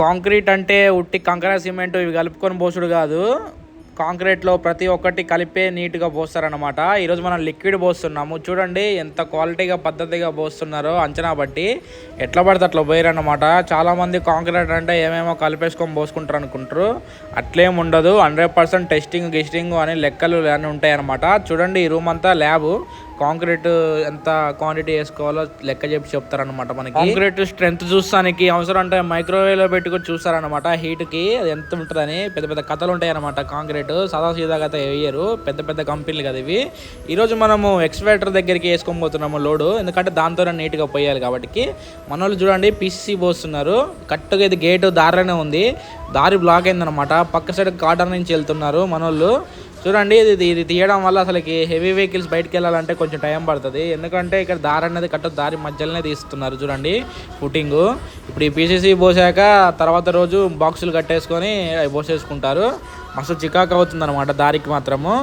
Concrete అంటే ఉట్టి కంకర సిమెంట్ ఇవి కలుపుకొని పోసుడు కాదు. కాంక్రీట్లో ప్రతి ఒక్కటి కలిపే నీట్గా పోస్తారనమాట ఈరోజు మనం లిక్విడ్ పోస్తున్నాము. చూడండి ఎంత క్వాలిటీగా పద్ధతిగా పోస్తున్నారో అంచనా బట్టి ఎట్లా పడితే అట్లా పోయారనమాట చాలామంది కాంక్రీట్ అంటే ఏమేమో కలిపేసుకొని పోసుకుంటారు అనుకుంటారు. అట్లేం ఉండదు. హండ్రెడ్ పర్సెంట్ టెస్టింగ్ గిస్టింగ్ అని లెక్కలు అన్నీ ఉంటాయన్నమాట. చూడండి ఈ రూమ్ అంతా ల్యాబ్. కాంక్రీట్ ఎంత క్వాంటిటీ వేసుకోవాలో లెక్క చెప్పి చెప్తారనమాట మనకి. కాంక్రీట్ స్ట్రెంత్ చూస్తానికి అవసరం అంటే మైక్రోవేవ్లో పెట్టుకొని చూస్తారనమాట హీట్కి అది ఎంత ఉంటుందని పెద్ద పెద్ద కథలు ఉంటాయి అనమాట కాంక్రీట్. సదా సీదాగా వేయరు. పెద్ద పెద్ద కంపెనీలు కదా ఇవి. ఈరోజు మనము ఎక్స్వేటర్ దగ్గరికి వేసుకొని పోతున్నాము లోడు. ఎందుకంటే దాంతోనే నీట్గా పోయాలి కాబట్టి. మన వాళ్ళు చూడండి పిసిసి పోస్తున్నారు. కరెక్ట్గా ఇది గేటు దారిలోనే ఉంది. దారి బ్లాక్ అయిందనమాట పక్క సైడ్ కాటర్ నుంచి వెళ్తున్నారు మనోళ్ళు. చూడండి ఇది ఇది తీయడం వల్ల అసలుకి హెవీ వెహికల్స్ బయటకు వెళ్ళాలంటే కొంచెం టైం పడుతుంది. ఎందుకంటే ఇక్కడ దారి అనేది కట్ట దారి మధ్యలోనే తీస్తున్నారు చూడండి ఫుటింగ్ ఇప్పుడు ఈ పీసీసీ పోసాక తర్వాత రోజు బాక్సులు కట్టేసుకొని అవి పోసేసుకుంటారు. మస్తు చికాకు అవుతుంది అనమాట దారికి మాత్రము.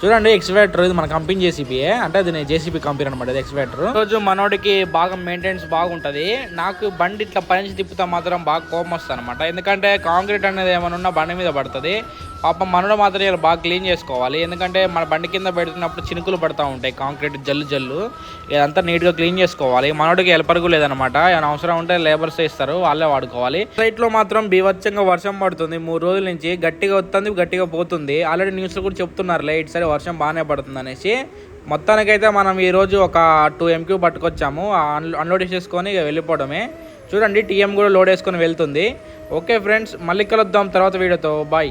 చూడండి ఎక్స్వేటర్ ఇది మన కంపెనీ జేసీబీయే అంటే అది జేసీబీ కంపెనీ అనమాట ఇది ఎక్స్వేటర్ రోజు మనోడికి బాగా మెయింటెనెన్స్ బాగుంటుంది. నాకు బండి ఇట్లా పనిచి తిప్పుతా మాత్రం బాగా కోపం వస్తుంది అనమాట ఎందుకంటే కాంక్రీట్ అనేది ఏమైనా ఉన్నా బండి మీద పడుతుంది. పాపం మనోడు మాత్రం ఇలా బాగా క్లీన్ చేసుకోవాలి. ఎందుకంటే మన బండి కింద పెడుతున్నప్పుడు చినుకులు పడతా ఉంటాయి. కాంక్రీట్ జల్లు జల్లు. ఇదంతా నీట్గా క్లీన్ చేసుకోవాలి. మనోడికి ఎలపరుగు లేదనమాట. ఏమైనా అవసరం ఉంటే లేబర్స్ ఇస్తారు. వాళ్ళే వాడుకోవాలి. సైట్లో మాత్రం బీభత్సంగా వర్షం పడుతుంది. మూడు రోజుల నుంచి గట్టిగా వస్తుంది గట్టిగా పోతుంది. ఆల్రెడీ న్యూస్లో కూడా చెప్తున్నారు లైట్ సరే వర్షం బాగానే పడుతుంది అనేసి. మొత్తానికైతే మనం ఈరోజు ఒక టూ ఎంక్యూ పట్టుకొచ్చాము. అన్లోడ్ చేసుకొని ఇక వెళ్ళిపోవడమే. చూడండి టీఎం కూడా లోడ్ వేసుకొని వెళ్తుంది. ఓకే ఫ్రెండ్స్ మళ్ళీ కలుద్దాం తర్వాత వీడియోతో. బాయ్